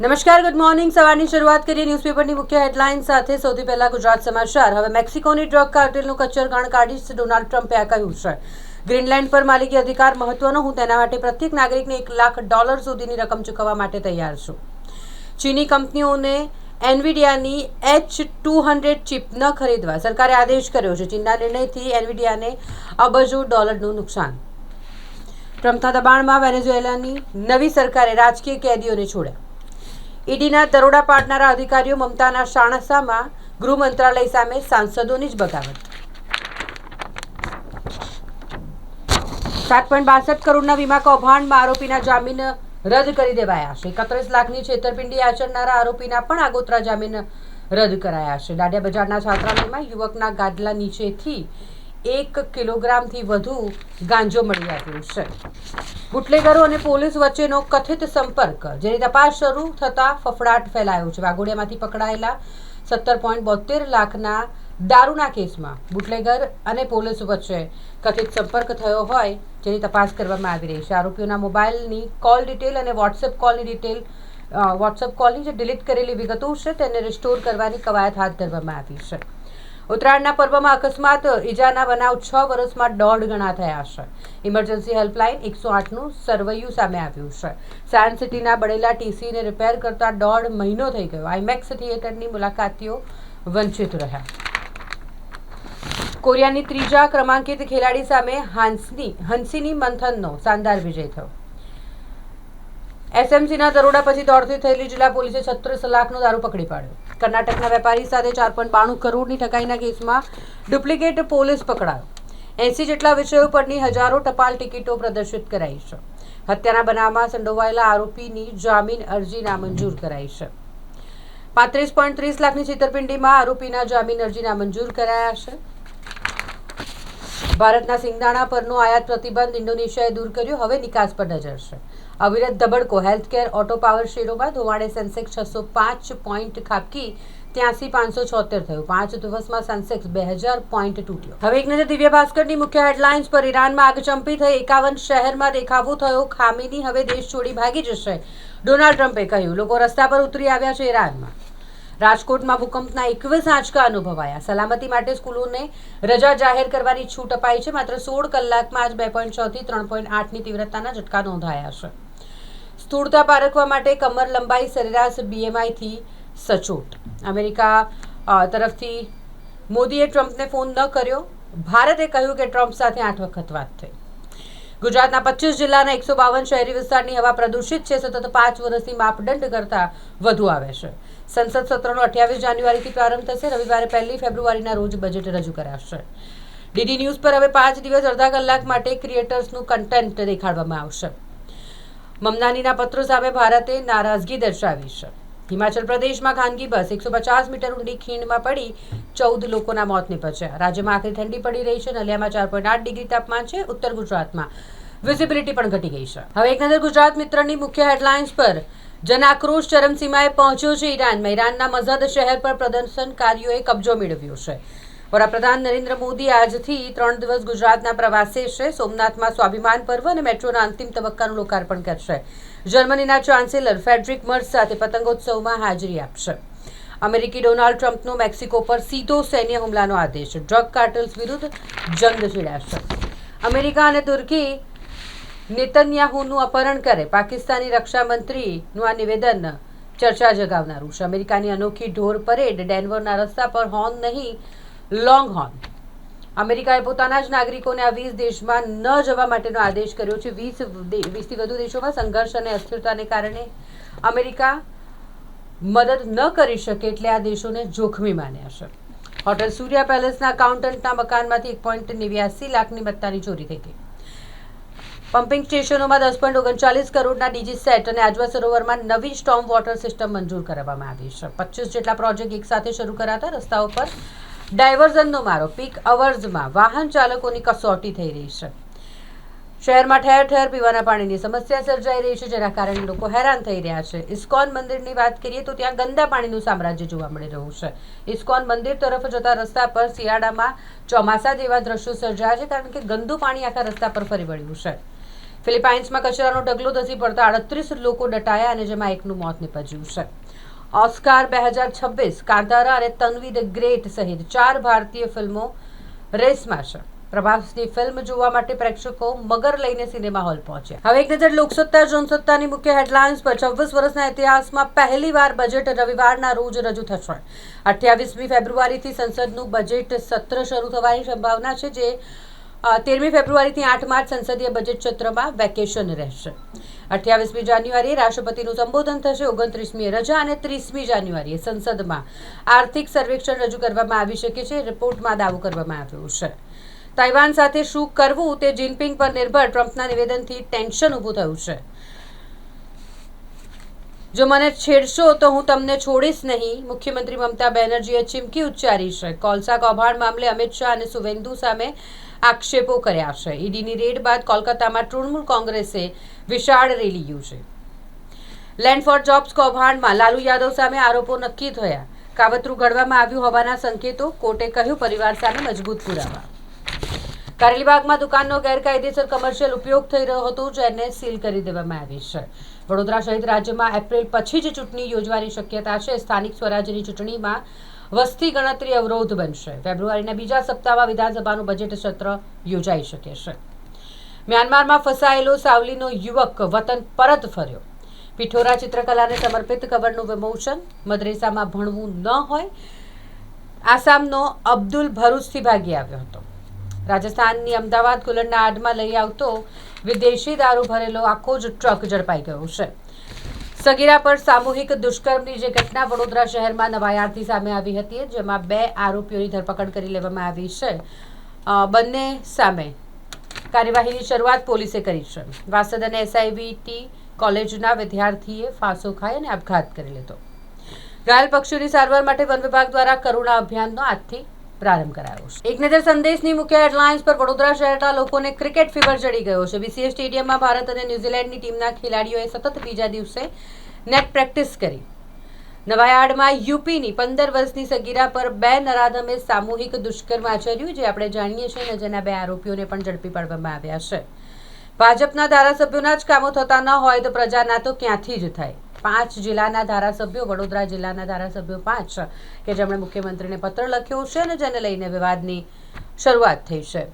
નમસ્કાર good morning સવારની શરૂઆત કરીએ ન્યૂઝપેપરની મુખ્ય હેડલાઇન સાથે. સૌથી પહેલા ગુજરાત સમાચાર. હવે મેક્સિકોની ડ્રગ કાર્ટેલનું કચ્છરગાણ કાઢી ડોનાલ્ડ ટ્રમ્પે આ કહ્યું છે. ગ્રીનલેન્ડ પર માલિકી અધિકાર મહત્વનો. હું તેના માટે પ્રત્યેક નાગરિકને એક લાખ ડોલર સુધીની રકમ ચૂકવવા માટે તૈયાર છું. ચીની કંપનીઓને એનવીડિયાની એચ ટુ હંડ્રેડ ચિપ ન ખરીદવા સરકારે આદેશ કર્યો છે. ચીનના નિર્ણયથી એનવીડિયાને અબજો ડોલરનું નુકસાન. ટ્રમ્પના દબાણમાં વેનેઝુએલાની નવી સરકારે રાજકીય કેદીઓને છોડ્યા. ઈડીના દરોડા પાડનારા અધિકારીઓ મમતાના શાણસામાં ગૃહ મંત્રાલય સામે સાંસદોની જ બગાવત. સાત પોઈન્ટ બાસઠ કરોડના વીમા કૌભાંડમાં આરોપીના જામીન રદ કરી દેવાયા છે. એકત્રીસ લાખની છેતરપિંડી આચરનારા આરોપીના પણ આગોતરા જામીન રદ કરાયા છે. દાડિયા બજારના છાત્રાલયમાં યુવકના ગાદલા નીચેથી એક કિલોગ્રામથી વધુ ગાંજો મળી આવ્યો છે. બુટલેગરો અને પોલીસ વચ્ચેનો કથિત સંપર્ક, જેની તપાસ શરૂ થતાં ફફડાટ ફેલાયો છે. વાઘોડિયામાંથી પકડાયેલા સત્તર પોઈન્ટ બોતેર લાખના દારૂના કેસમાં બુટલેગર અને પોલીસ વચ્ચે કથિત સંપર્ક થયો હોય, જેની તપાસ કરવામાં આવી રહી છે. આરોપીઓના મોબાઈલની કોલ ડિટેલ અને વોટ્સએપ કોલની ડિટેલ વોટ્સએપ કોલની જે ડિલીટ કરેલી વિગતો છે, તેને રિસ્ટોર કરવાની કવાયત હાથ ધરવામાં આવી છે. ઉત્તરાયણના પર્વમાં અકસ્માત, ઈજાના બનાવ છ વર્ષમાં દોઢ ગણા થયા છે. ઇમરજન્સી હેલ્પલાઇન એકસો આઠનું સર્વૈયું સામે આવ્યું છે. સાયન્સ સિટીના બળેલા ટીસીને રિપેર કરતા દોઢ મહિનો થઈ ગયો. આઈમેક્સ થિયેટરની મુલાકાતીઓ વંચિત રહ્યા. કોરિયાની ત્રીજા ક્રમાંકિત ખેલાડી સામે હાંસની, હંસીની મંથનનો શાનદાર વિજય થયો. એસએમસીના દરોડા પછી દોડતી થયેલી જિલ્લા પોલીસે છત્રીસ લાખનો દારૂ પકડી પાડ્યો. કર્ણાટકના વેપારી સાથે ચાર પોઈન્ટ બાણું કરોડની ઠગાઈના કેસમાં ડુપ્લિકેટ પોલીસ પકડાયો. એસી જેટલા વિષયો પરની હજારો ટપાલ ટિકિટો પ્રદર્શિત કરાઈ છે. હત્યાના બનાવમાં સંડોવાયેલા આરોપીની જામીન અરજી નામંજૂર કરાઈ છે. પાંત્રીસ પોઈન્ટ ત્રીસ લાખની છેતરપિંડીમાં આરોપીના જામીન અરજી નામંજૂર કરાયા છે. ભારતના સિંગદાણા પરનો આયાત પ્રતિબંધ ઇન્ડોનેશિયાએ દૂર કર્યો, હવે નિકાસ પર નજર છે. અવિરત ધબડકો હેલ્થકેર, ઓટો પાવર શેરોમાં ધોવાડે સેન્સેક્સ છસો પાંચ પોઈન્ટ ખાબકી, ત્યાંસી પાંચસો છોતેર થયું. પાંચ દિવસમાં સેન્સેક્સ બે હજાર પોઈન્ટ તૂટ્યો. હવે એક નજર દિવ્ય ભાસ્કરની મુખ્ય હેડલાઇન્સ પર. ઈરાનમાં આગચંપી થઈ એકાવન શહેરમાં દેખાવો થયો. ખામીની હવે દેશ છોડી ભાગી જશે. ડોનાલ્ડ ટ્રમ્પે કહ્યું, લોકો રસ્તા પર ઉતરી આવ્યા છે ઈરાનમાં. રાજકોટમાં ભૂકંપના એકવીસ આંચકા અનુભવાયા. સલામતી માટે સ્કૂલોને રજા જાહેર કરવાની છૂટ અપાઈ છે. માત્ર સોળ કલાકમાં આજ બે પોઈન્ટ છથી ત્રણ પોઈન્ટ આઠની તીવ્રતાના ઝટકા નોંધાયા છે. સ્થૂળતા પારખવા માટે કમર લંબાઈ સરેરાશ બીએમઆઈથી સચોટ. અમેરિકા તરફથી મોદીએ ટ્રમ્પને ફોન ન કર્યો. ભારતે કહ્યું કે ટ્રમ્પ સાથે આઠ વખત વાત થઈ. ગુજરાતના પચીસ જિલ્લાના એકસો બાવન શહેરી વિસ્તારની હવા પ્રદૂષિત છે. સતત પાંચ વર્ષથી માપદંડ કરતાં વધુ આવે છે. સંસદ સત્રનો અઠ્યાવીસ જાન્યુઆરીથી પ્રારંભ થશે. રવિવારે પહેલી ફેબ્રુઆરીના રોજ બજેટ રજૂ કરાશે. ડીડી ન્યૂઝ પર હવે પાંચ દિવસ, અડધા કલાક માટે ક્રિએટર્સનું કન્ટેન્ટ દેખાડવામાં આવશે. મમનાનીના પત્રો સામે ભારતે નારાજગી દર્શાવી છે. હિમાચલ પ્રદેશમાં ખાનગી બસ એકસો પચાસ મીટર ઊંડી ખીણમાં પડી ચૌદ લોકોના મોત નીપજ્યા. રાજ્યમાં આખરી ઠંડી પડી રહી છે નલિયામાં ચાર પોઈન્ટ આઠ ડિગ્રી તાપમાન છે. ઉત્તર ગુજરાતમાં વિઝિબિલિટી પણ ઘટી ગઈ છે. હવે એક નજર ગુજરાત મિત્રની મુખ્ય હેડલાઇન્સ પર જન આક્રોશ ચરમસીમાએ પહોંચ્યો છે ઈરાનમાં ઈરાનના મઝદ શહેર પર પ્રદર્શનકારીઓએ કબજો મેળવ્યો છે. વડાપ્રધાન નરેન્દ્ર મોદી આજથી ત્રણ દિવસ ગુજરાતના પ્રવાસે છે. સોમનાથમાં સ્વાભિમાન પર્વ અને મેટ્રોના અંતિમ તબક્કાનું લોકાર્પણ કરશે. જર્મનીના ચાન્સેલર ફેડરિક મર્સ સાથે પતંગોત્સવમાં હાજરી આપશે. અમેરિકી ડોનાલ્ડ ટ્રમ્પનો મેક્સિકો પર સીધો સૈન્ય હુમલાનો આદેશ. ડ્રગ કાર્ટલ્સ વિરુદ્ધ જંગ છેડાશે અમેરિકા અને તુર્કી નેતન્યાહુનું અપહરણ કરે. પાકિસ્તાની રક્ષામંત્રીનું આ નિવેદન ચર્ચા જગાવનારું છે. અમેરિકાની અનોખી ઢોર પરેડ ડેનવરના રસ્તા પર હોર્ન નહીં, લોંગ હોર્ન. અમેરિકાએ પોતાના જ નાગરિકોને આ વીસ દેશમાં ન જવા માટેનો આદેશ કર્યો છે. વીસ વીસથી વધુ દેશોમાં સંઘર્ષ અને અસ્થિરતાને કારણે અમેરિકા મદદ ન કરી શકે એટલે આ દેશોને જોખમી માન્યા છે. હોટેલ સૂર્યા પેલેસના અકાઉન્ટન્ટના મકાનમાંથી એક પોઈન્ટ નેવ્યાસી લાખની મત્તાની ચોરી થઈ ગઈ. પમ્પિંગ સ્ટેશનોમાં દસ પોઈન્ટ ઓગણચાલીસ કરોડના ડીજી સેટ અને આજવા સરોવરમાં નવી સ્ટોમ વોટર સિસ્ટમ મંજૂર કરવામાં આવી છે. પચીસ જેટલા પ્રોજેક્ટ એકસાથે શરૂ કરાતા રસ્તાઓ પર ડાયવર્ઝનનો મારો. પીક અવર્સમાં વાહન ચાલકોની કસોટી થઈ રહી છે. શહેરમાં ઠેર ઠેર પીવાના પાણીની સમસ્યા સર્જાઈ રહી છે, જેના કારણે લોકો હેરાન થઈ રહ્યા છે. ઇસ્કોન મંદિરની વાત કરીએ તો ત્યાં ગંદા પાણીનું સામ્રાજ્ય જોવા મળી રહ્યું છે. ઇસ્કોન મંદિર તરફ જતા રસ્તા પર શિયાળામાં ચોમાસા જેવા દ્રશ્યો સર્જાયા છે, કારણ કે ગંદુ પાણી આખા રસ્તા પર ફરી વળ્યું છે. ફિલિપાઇન્સમાં કચરાનો ઢગલો ધસી પડતા અડત્રીસ લોકો દટાયા અને જેમાં એકનું મોત નીપજ્યું છે. ઓસ્કાર બે હજાર છવ્વીસ કાંતારા અને તન્વી ધ ગ્રેટ સહિત ચાર ભારતીય ફિલ્મો રેસમાં છે. પ્રભાસની ફિલ્મ જોવા માટે પ્રેક્ષકો મગર લઈને સિનેમા હોલ પહોંચ્યા. હવે એક નજર લોકસત્તા, જનસત્તાની મુખ્ય હેડલાઇન્સ પર. છવ્વીસ વર્ષના ઇતિહાસમાં પહેલીવાર બજેટ રવિવારના રોજ રજૂ થશે. અઠ્યાવીસમી ફેબ્રુઆરીથી સંસદનું બજેટ સત્ર શરૂ થવાની સંભાવના છે, જે તેરમી ફેબ્રુઆરીથી આઠ માર્ચ સંસદીય બજેટ સત્રમાં વેકેશન રહેશે. અઠ્યાવીસમી જાન્યુઆરીએ રાષ્ટ્રપતિનું સંબોધન થશે ઓગણત્રીસમીએ રજા અને ત્રીસમી જાન્યુઆરીએ સંસદમાં આર્થિક સર્વેક્ષણ રજૂ કરવામાં આવી શકે છે, રિપોર્ટમાં દાવો કરવામાં આવ્યો છે. તાઇવાન સાથે શું કરવું તે જિનપિંગ પર નિર્ભર ટ્રમ્પના નિવેદનથી ટેન્શન ઊભું થયું છે. જો મને છેડશો તો હું તમને છોડીશ નહીં, મુખ્યમંત્રી મમતા બેનર્જીએ ચીમકી ઉચ્ચારી છે. કોલસા કૌભાંડ મામલે અમિત શાહ અને સુવેન્દુ સામે આક્ષેપો કર્યા છે. ઈડીની રેડ બાદ કોલકાતામાં તૃણમૂલ કોંગ્રેસે વિશાળ રેલી યોજી. લેન્ડ ફોર જોબ્સ કૌભાંડમાં લાલુ યાદવ સામે આરોપો નક્કી થયા. કાવતરું ઘડવામાં આવ્યું હોવાના સંકેતો કોર્ટે કહ્યું પરિવાર સામે મજબૂત પુરાવા. કારેલીબાગમાં દુકાનનો ગેરકાયદેસર કમર્શિયલ ઉપયોગ થઈ રહ્યો હતો, જેને સીલ કરી દેવામાં આવી છે. વડોદરા સહિત રાજ્યમાં એપ્રિલ પછી જ ચૂંટણી યોજવાની શક્યતા છે. સ્થાનિક સ્વરાજ્યની ચૂંટણીમાં વસ્તી ગણતરી અવરોધ બનશે. ફેબ્રુઆરીના બીજા સપ્તાહમાં વિધાનસભાનું બજેટ સત્ર યોજાઈ શકે છે. મ્યાનમારમાં ફસાયેલો સાવલીનો યુવક વતન પરત ફર્યો. પિઠોરા ચિત્રકલાને સમર્પિત કવરનું વિમોચન મદ્રેસામાં ભણવું ન હોય, આસામનો અબ્દુલ ભરૂચથી ભાગી આવ્યો હતો. રાજસ્થાનની અમદાવાદ કુલરના આડમાં લઈ આવતો વિદેશી દારૂ ભરેલો આખો જ ટ્રક ઝડપાઈ ગયો છે. સગીરા પર સામૂહિક દુષ્કર્મની જે ઘટના વડોદરા શહેરમાં નવાયારથી સામે આવી હતી, જેમાં બે આરોપીઓની ધરપકડ કરી લેવામાં આવી છે. બંને સામે કાર્યવાહીની શરૂઆત પોલીસે કરી છે. વાસદ અને એસઆઈવીટી કોલેજના વિદ્યાર્થીએ ફાંસો ખાઈ અને આપઘાત કરી લીધો. ઘાયલ પક્ષીઓની સારવાર માટે વન વિભાગ દ્વારા કરુણા અભિયાનનો આજથી પ્રારંભ કરાયો છે. એક નજર સંદેશની મુખ્ય હેડલાઇન્સ પર વડોદરા શહેરના લોકોને ક્રિકેટ ફીવર ચડી ગયો છે. બીસીએ સ્ટેડિયમમાં ભારત અને ન્યૂઝીલેન્ડની ટીમના ખેલાડીઓએ સતત બીજા દિવસે નેટ પ્રેક્ટિસ કરી. નવાયાર્ડમાં યુપીની પંદર વર્ષની સગીરા પર બે નરાધમે સામૂહિક દુષ્કર્મ આચર્યું, જે આપણે જાણીએ છીએ અને જેના બે આરોપીઓને પણ ઝડપી પાડવામાં આવ્યા છે. ભાજપના ધારાસભ્યોના જ કામો થતા ન હોય તો પ્રજાના તો ક્યાંથી જ થાય. પાંચ જિલ્લાના ધારાસભ્યો, વડોદરા જિલ્લાના ધારાસભ્યો પાંચ, કે જેમણે મુખ્યમંત્રીને પત્ર લખ્યો છે અને જેને લઈને વિવાદની શરૂઆત થઈ છે.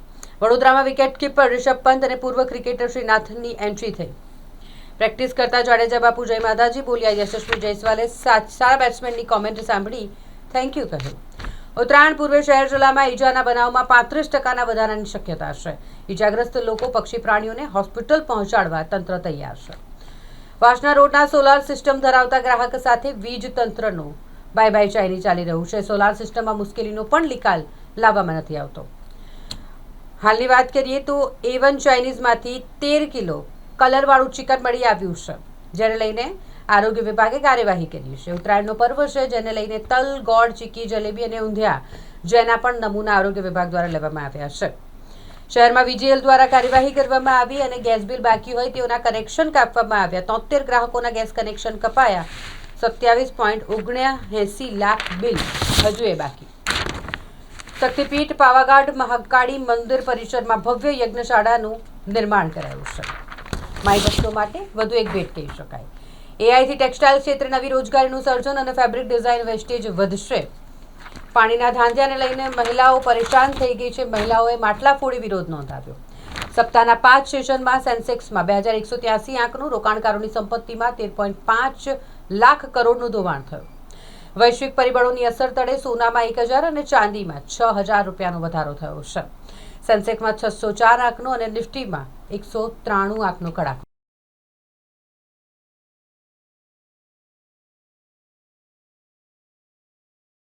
વડોદરામાં વિકેટ કીપર રિષભ પંત અને પૂર્વ ક્રિકેટર શ્રીનાથની એન્ટ્રી થઈ. પ્રેક્ટિસ કરતા જાડેજા બાપુ જય માતાજી બોલ્યા યશસ્વી જયસ્વાલે સારા બેટ્સમેનની કોમેન્ટ સાંભળી થેન્ક યુ કહ્યું. ઉત્તરાયણ પૂર્વે શહેર જિલ્લામાં ઈજાના બનાવમાં પાંત્રીસ ટકાના વધારાની શક્યતા છે. ઈજાગ્રસ્ત લોકો, પક્ષી પ્રાણીઓને હોસ્પિટલ પહોંચાડવા તંત્ર તૈયાર છે. વાસણા રોડના સોલાર સિસ્ટમ ધરાવતા ગ્રાહક સાથે વીજ તંત્રનું બાય બાય ચાઇની ચાલી રહ્યું છે. સોલાર સિસ્ટમમાં મુશ્કેલીનો પણ નિકાલ લાવવામાં નથી આવતો. હાલની વાત કરીએ તો એ વન ચાઇનીઝમાંથી તેર કિલો કલરવાળું ચિકન મળી આવ્યું છે, જેને લઈને આરોગ્ય વિભાગે કાર્યવાહી કરી છે. ઉત્તરાયણનો પર્વ છે, જેને લઈને તલ, ગોળ, ચીકી, જલેબી અને ઊંધિયા જેના પણ નમૂના આરોગ્ય વિભાગ દ્વારા લેવામાં આવ્યા છે. શહેરમાં વીજીએલ દ્વારા કાર્યવાહી કરવામાં આવી અને ગેસ બિલ બાકી હોય તેઓના કનેક્શન કાપવામાં આવ્યા. તોતેર ગ્રાહકોના ગેસ કનેક્શન કપાયા. સત્યાવીસ પોઈન્ટ ઓગણ્યાએંસી લાખ બિલ હજુ એ બાકી. શક્તિપીઠ પાવાગઢ મહાકાળી મંદિર પરિસરમાં ભવ્ય યજ્ઞશાળાનું નિર્માણ કરાયું છે. માઈ ભક્તો માટે વધુ એક ભેટ કહી શકાય. એઆઈથી ટેક્સટાઇલ ક્ષેત્રે નવી રોજગારીનું સર્જન અને ફેબ્રિક ડિઝાઇન વેસ્ટેજ વધશે. પાણીના ધાંધ્યાને લઈને મહિલાઓ પરેશાન થઈ ગઈ છે. મહિલાઓએ માટલા ફોડી વિરોધ નોંધાવ્યો. સપ્તાહના પાંચ સેશનમાં સેન્સેક્સમાં બે હજાર એકસો ત્યાસી આંકનું રોકાણકારોની સંપત્તિમાં તેર પોઈન્ટ પાંચ લાખ કરોડનું ધોવાણ થયું. વૈશ્વિક પરિબળોની અસર તળે સોનામાં એક હજાર અને ચાંદીમાં છ હજાર રૂપિયાનો વધારો થયો છે. સેન્સેક્સમાં છસો ચાર આંકનો અને નિફ્ટીમાં એકસો ત્રાણું આંકનો કડાકો